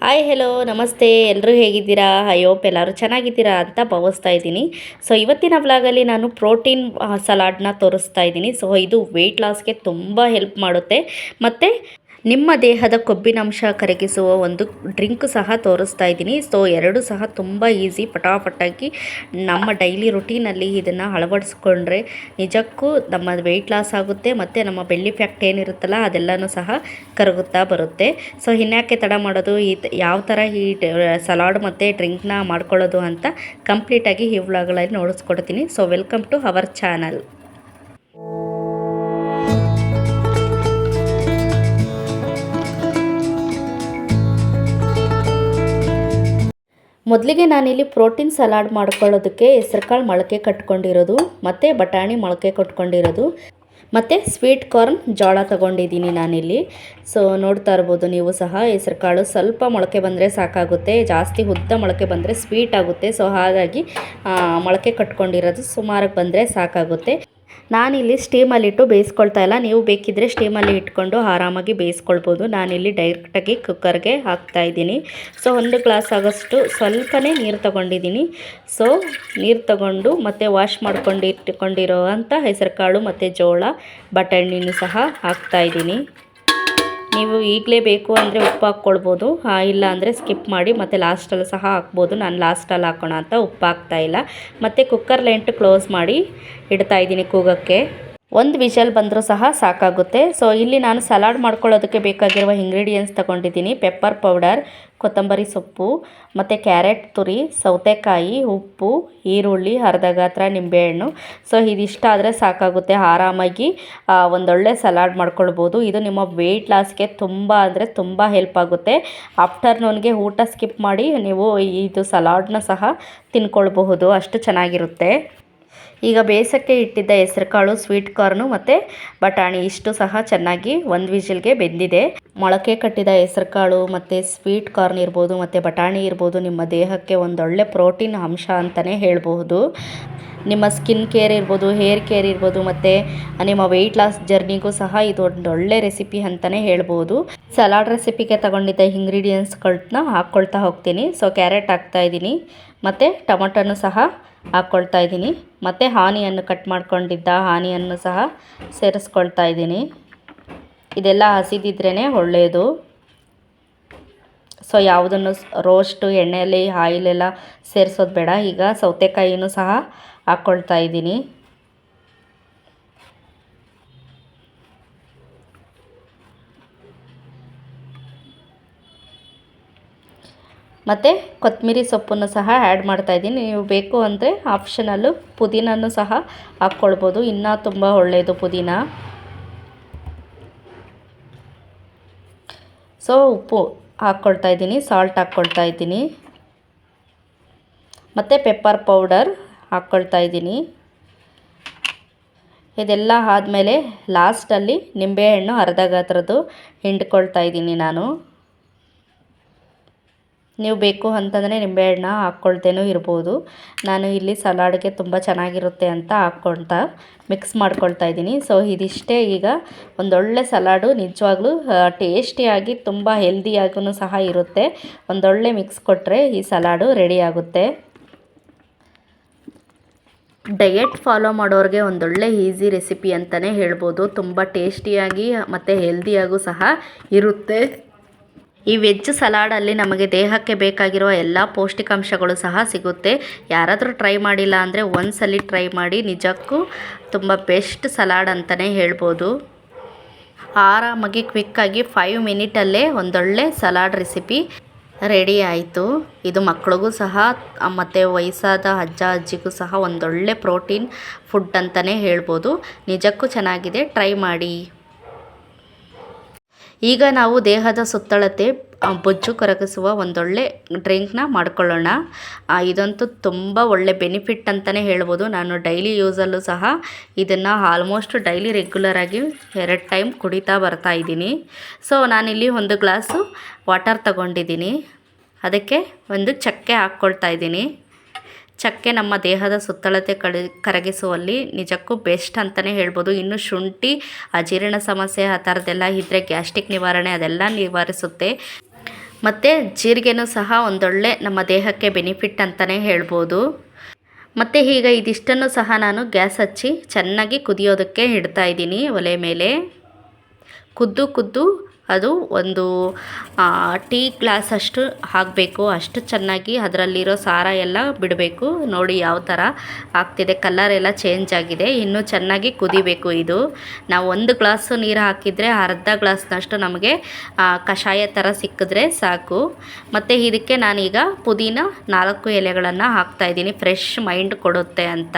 Hi hello ನಮಸ್ತೆ. ಎಲ್ಲರೂ ಹೇಗಿದ್ದೀರಾ? ಹೋಪ್ ಎಲ್ಲರೂ ಚೆನ್ನಾಗಿದ್ದೀರಾ ಅಂತ ಭಾವಿಸ್ತಾ ಇದ್ದೀನಿ. ಸೊ ಇವತ್ತಿನ ವ್ಲಾಗಲ್ಲಿ ನಾನು ಪ್ರೋಟೀನ್ ಸಲಾಡ್ನ ತೋರಿಸ್ತಾ ಇದ್ದೀನಿ. ಸೊ ಇದು ವೆಯ್ಟ್ ಲಾಸ್ಗೆ ತುಂಬ ಹೆಲ್ಪ್ ಮಾಡುತ್ತೆ. ಮತ್ತು ನಿಮ್ಮ ದೇಹದ ಕೊಬ್ಬಿನಂಶ ಕರಗಿಸುವ ಒಂದು ಡ್ರಿಂಕ್ ಸಹ ತೋರಿಸ್ತಾ ಇದ್ದೀನಿ. ಸೊ ಎರಡು ಸಹ ತುಂಬ ಈಸಿ ಪಟಾಪಟಾಗಿ ನಮ್ಮ ಡೈಲಿ ರುಟೀನಲ್ಲಿ ಇದನ್ನು ಅಳವಡಿಸ್ಕೊಂಡ್ರೆ ನಿಜಕ್ಕೂ ನಮ್ಮ ವೆಯ್ಟ್ ಲಾಸ್ ಆಗುತ್ತೆ, ಮತ್ತು ನಮ್ಮ ಬೆಳ್ಳಿ ಫ್ಯಾಕ್ಟ್ ಏನಿರುತ್ತಲ್ಲ ಅದೆಲ್ಲನೂ ಸಹ ಕರಗುತ್ತಾ ಬರುತ್ತೆ. ಸೊ ಇನ್ಯಾಕೆ ತಡ ಮಾಡೋದು? ಈ ಯಾವ ಥರ ಈ ಸಲಾಡ್ ಮತ್ತು ಡ್ರಿಂಕ್ನ ಮಾಡ್ಕೊಳ್ಳೋದು ಅಂತ ಕಂಪ್ಲೀಟಾಗಿ ಈ ವ್ಲಾಗ್ಗಳಲ್ಲಿ ನೋಡಿಸ್ಕೊಡ್ತೀನಿ. So welcome to our channel ಮೊದಲಿಗೆ ನಾನಿಲ್ಲಿ ಪ್ರೋಟೀನ್ ಸಲಾಡ್ ಮಾಡ್ಕೊಳ್ಳೋದಕ್ಕೆ ಹೆಸರುಕಾಳು ಮೊಳಕೆ ಕಟ್ಕೊಂಡಿರೋದು, ಮತ್ತು ಬಟಾಣಿ ಮೊಳಕೆ ಕಟ್ಕೊಂಡಿರೋದು, ಮತ್ತು ಸ್ವೀಟ್ ಕಾರ್ನ್ ಜೋಳ ತಗೊಂಡಿದ್ದೀನಿ ನಾನಿಲ್ಲಿ. ಸೊ ನೋಡ್ತಾ ಇರ್ಬೋದು ನೀವು ಸಹ ಹೆಸರುಕಾಳು ಸ್ವಲ್ಪ ಮೊಳಕೆ ಬಂದರೆ ಸಾಕಾಗುತ್ತೆ, ಜಾಸ್ತಿ ಉದ್ದ ಮೊಳಕೆ ಬಂದರೆ ಸ್ವೀಟ್ ಆಗುತ್ತೆ. ಸೊ ಹಾಗಾಗಿ ಮೊಳಕೆ ಕಟ್ಕೊಂಡಿರೋದು ಸುಮಾರಾಗಿ ಬಂದರೆ ಸಾಕಾಗುತ್ತೆ. ನಾನಿಲ್ಲಿ ಸ್ಟೀಮಲ್ಲಿಟ್ಟು ಬೇಯಿಸ್ಕೊಳ್ತಾ ಇಲ್ಲ. ನೀವು ಬೇಕಿದ್ದರೆ ಸ್ಟೀಮಲ್ಲಿ ಇಟ್ಕೊಂಡು ಆರಾಮಾಗಿ ಬೇಯಿಸ್ಕೊಳ್ಬೋದು. ನಾನಿಲ್ಲಿ ಡೈರೆಕ್ಟಾಗಿ ಕುಕ್ಕರ್ಗೆ ಹಾಕ್ತಾ ಇದ್ದೀನಿ. ಸೊ, ಒಂದು ಗ್ಲಾಸ್ ಆಗೋಷ್ಟು ಸ್ವಲ್ಪನೇ ನೀರು ತಗೊಂಡಿದ್ದೀನಿ. ಸೊ, ನೀರು ತಗೊಂಡು ಮತ್ತು ವಾಶ್ ಮಾಡ್ಕೊಂಡು ಇಟ್ಕೊಂಡಿರೋ ಅಂಥ ಹೆಸರುಕಾಳು ಮತ್ತು ಜೋಳ, ಬಟಾಣಿನೂ ಸಹ ಹಾಕ್ತಾ ಇದ್ದೀನಿ. ನೀವು ಈಗಲೇ ಬೇಕು ಅಂದರೆ ಉಪ್ಪು ಹಾಕ್ಕೊಳ್ಬೋದು. ಇಲ್ಲ ಅಂದರೆ ಸ್ಕಿಪ್ ಮಾಡಿ ಮತ್ತು ಲಾಸ್ಟಲ್ಲಿ ಸಹ ಹಾಕ್ಬೋದು. ನಾನು ಲಾಸ್ಟಲ್ಲಿ ಹಾಕೋಣ ಅಂತ ಉಪ್ಪು ಹಾಕ್ತಾಯಿಲ್ಲ ಮತ್ತು ಕುಕ್ಕರ್ ಲೆಂಟ್ ಕ್ಲೋಸ್ ಮಾಡಿ ಇಡ್ತಾ ಇದ್ದೀನಿ ಕೂಗಕ್ಕೆ. ಒಂದು ವಿಷಲ್ ಬಂದರೂ ಸಹ ಸಾಕಾಗುತ್ತೆ. ಸೊ ಇಲ್ಲಿ ನಾನು ಸಲಾಡ್ ಮಾಡ್ಕೊಳ್ಳೋದಕ್ಕೆ ಬೇಕಾಗಿರುವ ಇಂಗ್ರೀಡಿಯೆಂಟ್ಸ್ ತಗೊಂಡಿದ್ದೀನಿ. ಪೆಪ್ಪರ್ ಪೌಡರ್ ಕೊತ್ತಂಬರಿ ಸೊಪ್ಪು, ಮತ್ತು ಕ್ಯಾರೆಟ್ ತುರಿ, ಸೌತೆಕಾಯಿ, ಉಪ್ಪು, ಈರುಳ್ಳಿ, ಅರ್ಧ ಗಾತ್ರ ನಿಂಬೆಹಣ್ಣು. ಸೊ ಇದಿಷ್ಟ ಆದರೆ ಸಾಕಾಗುತ್ತೆ. ಆರಾಮಾಗಿ ಒಂದೊಳ್ಳೆ ಸಲಾಡ್ ಮಾಡ್ಕೊಳ್ಬೋದು. ಇದು ನಿಮ್ಮ ವೆಯ್ಟ್ ಲಾಸ್ಗೆ ತುಂಬ ಅಂದರೆ ತುಂಬ ಹೆಲ್ಪ್ ಆಗುತ್ತೆ. ಆಫ್ಟರ್ನೂನ್ಗೆ ಊಟ ಸ್ಕಿಪ್ ಮಾಡಿ ನೀವು ಇದು ಸಲಾಡ್ನ ಸಹ ತಿನ್ಕೊಳ್ಬಹುದು. ಅಷ್ಟು ಚೆನ್ನಾಗಿರುತ್ತೆ. ಈಗ ಬೇಯಿಸೋಕ್ಕೆ ಇಟ್ಟಿದ್ದ ಹೆಸರುಕಾಳು ಸ್ವೀಟ್ ಕಾರ್ನು ಮತ್ತು ಬಟಾಣಿ. ಇಷ್ಟು ಸಹ ಚೆನ್ನಾಗಿ ಒಂದು ವಿಜಿಲ್ಗೆ ಬೆಂದಿದೆ. ಮೊಳಕೆ ಕಟ್ಟಿದ ಹೆಸರುಕಾಳು ಮತ್ತು ಸ್ವೀಟ್ ಕಾರ್ನ್ ಇರ್ಬೋದು ಮತ್ತು ಬಟಾಣಿ ಇರ್ಬೋದು ನಿಮ್ಮ ದೇಹಕ್ಕೆ ಒಂದೊಳ್ಳೆ ಪ್ರೋಟೀನ್ ಅಂಶ ಅಂತಲೇ ಹೇಳಬಹುದು. ನಿಮ್ಮ ಸ್ಕಿನ್ ಕೇರ್ ಇರ್ಬೋದು ಹೇರ್ ಕೇರ್ ಇರ್ಬೋದು ಮತ್ತು ನಿಮ್ಮ ವೆಯ್ಟ್ ಲಾಸ್ ಜರ್ನಿಗೂ ಸಹ ಇದು ಒಂದೊಳ್ಳೆ ರೆಸಿಪಿ ಅಂತಲೇ ಹೇಳ್ಬೋದು ಸಲಾಡ್ ರೆಸಿಪಿಗೆ ತಗೊಂಡಿದ್ದ ಇಂಗ್ರೀಡಿಯೆಂಟ್ಸ್ಗಳನ್ನ ಹಾಕ್ಕೊಳ್ತಾ ಹೋಗ್ತೀನಿ. ಸೊ ಕ್ಯಾರೆಟ್ ಹಾಕ್ತಾ ಇದ್ದೀನಿ. ಮತ್ತು ಟೊಮೊಟೊನೂ ಸಹ ಹಾಕ್ಕೊಳ್ತಾ ಇದ್ದೀನಿ. ಮತ್ತು ಹಾನಿಯನ್ನು ಕಟ್ ಮಾಡ್ಕೊಂಡಿದ್ದ ಹಾನಿಯನ್ನು ಸಹ ಸೇರಿಸ್ಕೊಳ್ತಾ ಇದ್ದೀನಿ. ಇದೆಲ್ಲ ಹಸಿದಿದ್ರೇ ಒಳ್ಳೆಯದು ಸೊ ಯಾವುದನ್ನು ರೋಸ್ಟು, ಎಣ್ಣೆಯಲ್ಲಿ ಆಯಿಲೆಲ್ಲ ಸೇರಿಸೋದು ಬೇಡ. ಈಗ ಸೌತೆಕಾಯಿಯೂ ಸಹ ಹಾಕ್ಕೊಳ್ತಾ ಇದ್ದೀನಿ. ಮತ್ತು ಕೊತ್ತಂಬರಿ ಸೊಪ್ಪನ್ನು ಸಹ ಆ್ಯಡ್ ಮಾಡ್ತಾ ಇದ್ದೀನಿ. ನೀವು ಬೇಕು ಅಂದರೆ ಆಪ್ಷನಲ್ಲು ಪುದೀನನ್ನು ಸಹ ಹಾಕ್ಕೊಳ್ಬೋದು. ಇನ್ನೂ ತುಂಬ ಒಳ್ಳೆಯದು ಪುದೀನ. ಸೊ ಉಪ್ಪು ಹಾಕ್ಕೊಳ್ತಾ ಇದ್ದೀನಿ. ಸಾಲ್ಟ್ ಹಾಕ್ಕೊಳ್ತಾ ಇದ್ದೀನಿ. ಮತ್ತು ಪೆಪ್ಪರ್ ಪೌಡರ್ ಹಾಕ್ಕೊಳ್ತಾ ಇದ್ದೀನಿ. ಇದೆಲ್ಲ ಆದಮೇಲೆ ಲಾಸ್ಟಲ್ಲಿ ನಿಂಬೆಹಣ್ಣು ಅರ್ಧ ಗಾತ್ರದ್ದು ಹಿಂಡ್ಕೊಳ್ತಾ ಇದ್ದೀನಿ ನಾನು. ನೀವು ಬೇಕು ಅಂತಂದರೆ ನಿಂಬೆಹಣ್ಣ ಹಾಕ್ಕೊಳ್ತೇನೂ ಇರ್ಬೋದು. ನಾನು ಇಲ್ಲಿ ಸಲಾಡ್ಗೆ ತುಂಬ ಚೆನ್ನಾಗಿರುತ್ತೆ ಅಂತ ಹಾಕ್ಕೊಳ್ತಾ ಮಿಕ್ಸ್ ಮಾಡ್ಕೊಳ್ತಾ ಇದ್ದೀನಿ. ಸೊ, ಇದಿಷ್ಟೇ ಈಗ ಒಂದೊಳ್ಳೆ ಸಲಾಡು ನಿಜವಾಗ್ಲೂ ಟೇಸ್ಟಿಯಾಗಿ ತುಂಬ ಹೆಲ್ದಿಯಾಗೂ ಸಹ ಇರುತ್ತೆ. ಒಂದೊಳ್ಳೆ ಮಿಕ್ಸ್ ಕೊಟ್ಟರೆ ಈ ಸಲಾಡು ರೆಡಿ ಆಗುತ್ತೆ. ಡಯೆಟ್ ಫಾಲೋ ಮಾಡೋರಿಗೆ ಒಂದೊಳ್ಳೆ ಈಸಿ ರೆಸಿಪಿ ಅಂತಲೇ ಹೇಳ್ಬೋದು. ತುಂಬ ಟೇಸ್ಟಿಯಾಗಿ ಮತ್ತು ಹೆಲ್ದಿಯಾಗೂ ಸಹ ಇರುತ್ತೆ. ಈ ವೆಜ್ ಸಲಾಡಲ್ಲಿ ನಮಗೆ ದೇಹಕ್ಕೆ ಬೇಕಾಗಿರುವ ಎಲ್ಲ ಪೌಷ್ಟಿಕಾಂಶಗಳು ಸಹ ಸಿಗುತ್ತೆ. ಯಾರಾದರೂ ಟ್ರೈ ಮಾಡಿಲ್ಲ ಅಂದರೆ ಒಂದ್ಸಲಿ ಟ್ರೈ ಮಾಡಿ. ನಿಜಕ್ಕೂ ತುಂಬ ಬೆಸ್ಟ್ ಸಲಾಡ್ ಅಂತಲೇ ಹೇಳ್ಬೋದು. ಆರಾಮಾಗಿ ಕ್ವಿಕ್ಕಾಗಿ ಫೈವ್ ಮಿನಿಟಲ್ಲೇ ಒಂದೊಳ್ಳೆ ಸಲಾಡ್ ರೆಸಿಪಿ ರೆಡಿ ಆಯಿತು. ಇದು ಮಕ್ಕಳಿಗೂ ಸಹ ಮತ್ತು ವಯಸ್ಸಾದ ಅಜ್ಜ, ಅಜ್ಜಿಗೂ ಸಹ ಒಂದೊಳ್ಳೆ ಪ್ರೋಟೀನ್ ಫುಡ್ ಅಂತಲೇ ಹೇಳ್ಬೋದು. ನಿಜಕ್ಕೂ ಚೆನ್ನಾಗಿದೆ. ಟ್ರೈ ಮಾಡಿ. ಈಗ ನಾವು ದೇಹದ ಸುತ್ತಳತೆ ಬೊಜ್ಜು ಕರಗಿಸುವ ಒಂದೊಳ್ಳೆ ಡ್ರಿಂಕ್ನ ಮಾಡ್ಕೊಳ್ಳೋಣ. ಇದಂತೂ ತುಂಬ ಒಳ್ಳೆ ಬೆನಿಫಿಟ್ ಅಂತಲೇ ಹೇಳ್ಬೋದು. ನಾನು ಡೈಲಿ ಯೂಸಲ್ಲೂ ಸಹ ಇದನ್ನು ಆಲ್ಮೋಸ್ಟ್ ಡೈಲಿ ರೆಗ್ಯುಲರಾಗಿ ಎರಡು ಟೈಮ್ ಕುಡಿತಾ ಬರ್ತಾ ಇದ್ದೀನಿ. ಸೊ ನಾನಿಲ್ಲಿ ಒಂದು ಗ್ಲಾಸು ವಾಟರ್ ತಗೊಂಡಿದ್ದೀನಿ. ಅದಕ್ಕೆ ಒಂದು ಚಕ್ಕೆ ಹಾಕ್ಕೊಳ್ತಾ ಇದ್ದೀನಿ. ಚಕ್ಕೆ ನಮ್ಮ ದೇಹದ ಸುತ್ತಳತೆ ಕಳಿ, ಕರಗಿಸುವಲ್ಲಿ ನಿಜಕ್ಕೂ ಬೆಸ್ಟ್ ಅಂತಲೇ ಹೇಳ್ಬೋದು. ಇನ್ನು ಶುಂಠಿ, ಅಜೀರ್ಣ ಸಮಸ್ಯೆ ಆ ಥರದ್ದೆಲ್ಲ ಇದ್ದರೆ ಗ್ಯಾಸ್ಟ್ರಿಕ್ ನಿವಾರಣೆ ಅದೆಲ್ಲ ನಿವಾರಿಸುತ್ತೆ. ಮತ್ತು ಜೀರಿಗೆನೂ ಸಹ ಒಂದೊಳ್ಳೆ ನಮ್ಮ ದೇಹಕ್ಕೆ ಬೆನಿಫಿಟ್ ಅಂತಲೇ ಹೇಳ್ಬೋದು. ಮತ್ತು ಈಗ ಇದಿಷ್ಟನ್ನು ಸಹ ನಾನು ಗ್ಯಾಸ್ ಹಚ್ಚಿ ಚೆನ್ನಾಗಿ ಕುದಿಯೋದಕ್ಕೆ ಇಡ್ತಾ ಇದ್ದೀನಿ ಒಲೆ ಮೇಲೆ. ಕುದ್ದು ಕುದ್ದು ಅದು ಒಂದು ಟೀ ಗ್ಲಾಸ್ ಅಷ್ಟು ಹಾಕಬೇಕು. ಅಷ್ಟು ಚೆನ್ನಾಗಿ ಅದರಲ್ಲಿರೋ ಸಾರ ಎಲ್ಲ ಬಿಡಬೇಕು. ನೋಡಿ ಯಾವ ಥರ ಆಗ್ತಿದೆ. ಕಲರ್ ಎಲ್ಲ ಚೇಂಜ್ ಆಗಿದೆ. ಇನ್ನೂ ಚೆನ್ನಾಗಿ ಕುದಿಬೇಕು ಇದು. ನಾವು ಒಂದು ಗ್ಲಾಸು ನೀರು ಹಾಕಿದರೆ ಅರ್ಧ ಗ್ಲಾಸ್ನಷ್ಟು ನಮಗೆ ಕಷಾಯ ಥರ ಸಿಕ್ಕಿದ್ರೆ ಸಾಕು. ಮತ್ತು ಇದಕ್ಕೆ ನಾನೀಗ ಪುದೀನ ನಾಲ್ಕು ಎಲೆಗಳನ್ನು ಹಾಕ್ತಾಯಿದ್ದೀನಿ ಫ್ರೆಶ್ ಮೈಂಡ್ ಕೊಡುತ್ತೆ ಅಂತ.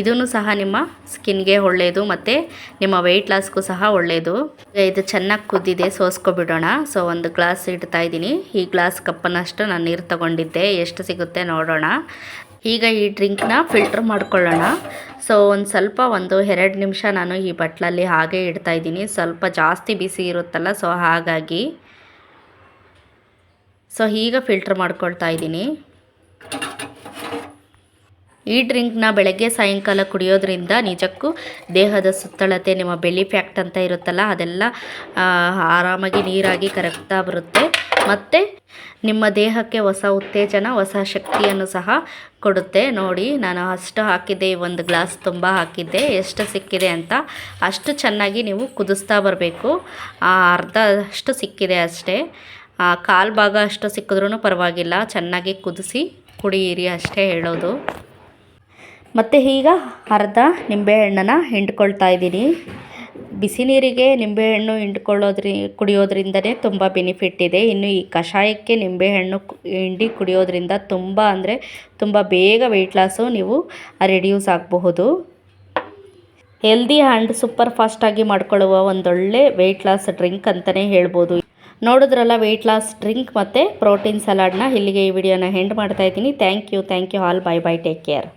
ಇದೂ ಸಹ ನಿಮ್ಮ ಸ್ಕಿನ್ಗೆ ಒಳ್ಳೆಯದು ಮತ್ತು ನಿಮ್ಮ ವೆಯ್ಟ್ ಲಾಸ್ಗೂ ಸಹ ಒಳ್ಳೆಯದು ಇದು ಚೆನ್ನಾಗಿ ಕುದ್ದಿದೆ, ಸೋಸ್ಕೊಬಿಡೋಣ. ಸೊ ಒಂದು ಗ್ಲಾಸ್ ಇಡ್ತಾ ಇದ್ದೀನಿ. ಈ ಗ್ಲಾಸ್ ಕಪ್ಪನ್ನಷ್ಟು ನಾನು ನೀರು ತಗೊಂಡಿದ್ದೆ. ಎಷ್ಟು ಸಿಗುತ್ತೆ ನೋಡೋಣ. ಈಗ ಈ ಡ್ರಿಂಕ್ನ ಫಿಲ್ಟ್ರ್ ಮಾಡ್ಕೊಳ್ಳೋಣ. ಸೊ ಒಂದು ಸ್ವಲ್ಪ ಒಂದು ಎರಡು ನಿಮಿಷ ನಾನು ಈ ಬಟ್ಲಲ್ಲಿ ಹಾಗೆ ಇಡ್ತಾ ಇದ್ದೀನಿ. ಸ್ವಲ್ಪ ಜಾಸ್ತಿ ಬಿಸಿ ಇರುತ್ತಲ್ಲ ಸೊ ಹಾಗಾಗಿ. ಸೊ ಈಗ ಫಿಲ್ಟ್ರ್ ಮಾಡ್ಕೊಳ್ತಾ ಇದ್ದೀನಿ. ಈ ಡ್ರಿಂಕ್ನ ಬೆಳಗ್ಗೆ ಸಾಯಂಕಾಲ ಕುಡಿಯೋದ್ರಿಂದ ನಿಜಕ್ಕೂ ದೇಹದ ಸುತ್ತಳತೆ, ನಿಮ್ಮ ಬೆಲಿ ಫ್ಯಾಕ್ಟ್ ಅಂತ ಇರುತ್ತಲ್ಲ, ಅದೆಲ್ಲ ಆರಾಮಾಗಿ ನೀರಾಗಿ ಕರಗ್ತಾ ಬರುತ್ತೆ. ಮತ್ತು ನಿಮ್ಮ ದೇಹಕ್ಕೆ ಹೊಸ ಉತ್ತೇಜನ, ಹೊಸ ಶಕ್ತಿಯನ್ನು ಸಹ ಕೊಡುತ್ತೆ. ನೋಡಿ, ನಾನು ಅಷ್ಟು ಹಾಕಿದ್ದೆ ಒಂದು ಗ್ಲಾಸ್ ತುಂಬ ಹಾಕಿದ್ದೆ. ಎಷ್ಟು ಸಿಕ್ಕಿದೆ ಅಂತ ಅಷ್ಟು ಚೆನ್ನಾಗಿ ನೀವು ಕುದಿಸ್ತಾ ಬರಬೇಕು. ಅರ್ಧ ಅಷ್ಟು ಸಿಕ್ಕಿದೆ ಅಷ್ಟೇ. ಕಾಲು ಭಾಗ ಅಷ್ಟು ಸಿಕ್ಕಿದ್ರೂ ಪರವಾಗಿಲ್ಲ, ಚೆನ್ನಾಗಿ ಕುದಿಸಿ ಕುಡಿಯಿರಿ ಅಷ್ಟೇ ಹೇಳೋದು. ಮತ್ತು ಈಗ ಅರ್ಧ ನಿಂಬೆಹಣ್ಣನ್ನು ಹಿಂಡ್ಕೊಳ್ತಾ ಇದ್ದೀನಿ. ಬಿಸಿ ನೀರಿಗೆ ನಿಂಬೆಹಣ್ಣು ಹಿಂಡ್ಕೊಳ್ಳೋದ್ರಿ, ಕುಡಿಯೋದ್ರಿಂದನೇ ತುಂಬ ಬೆನಿಫಿಟ್ ಇದೆ. ಇನ್ನು ಈ ಕಷಾಯಕ್ಕೆ ನಿಂಬೆಹಣ್ಣು ಹಿಂಡಿ ಕುಡಿಯೋದ್ರಿಂದ ತುಂಬ ಅಂದರೆ ತುಂಬ ಬೇಗ ವೆಯ್ಟ್ ಲಾಸು ನೀವು ರೆಡ್ಯೂಸ್ ಆಗಬಹುದು. ಹೆಲ್ದಿ ಆ್ಯಂಡ್ ಸೂಪರ್ ಫಾಸ್ಟಾಗಿ ಮಾಡ್ಕೊಳ್ಳುವ ಒಂದೊಳ್ಳೆ ವೆಯ್ಟ್ ಲಾಸ್ ಡ್ರಿಂಕ್ ಅಂತಲೇ ಹೇಳ್ಬೋದು. ನೋಡಿದ್ರಲ್ಲ ವೆಯ್ಟ್ ಲಾಸ್ ಡ್ರಿಂಕ್ ಮತ್ತು ಪ್ರೋಟೀನ್ ಸಲಾಡ್ನ ಇಲ್ಲಿಗೆ ಈ ವಿಡಿಯೋನ ಹೆಂಡ್ ಮಾಡ್ತಾ ಇದ್ದೀನಿ. Thank you thank you all bye bye take care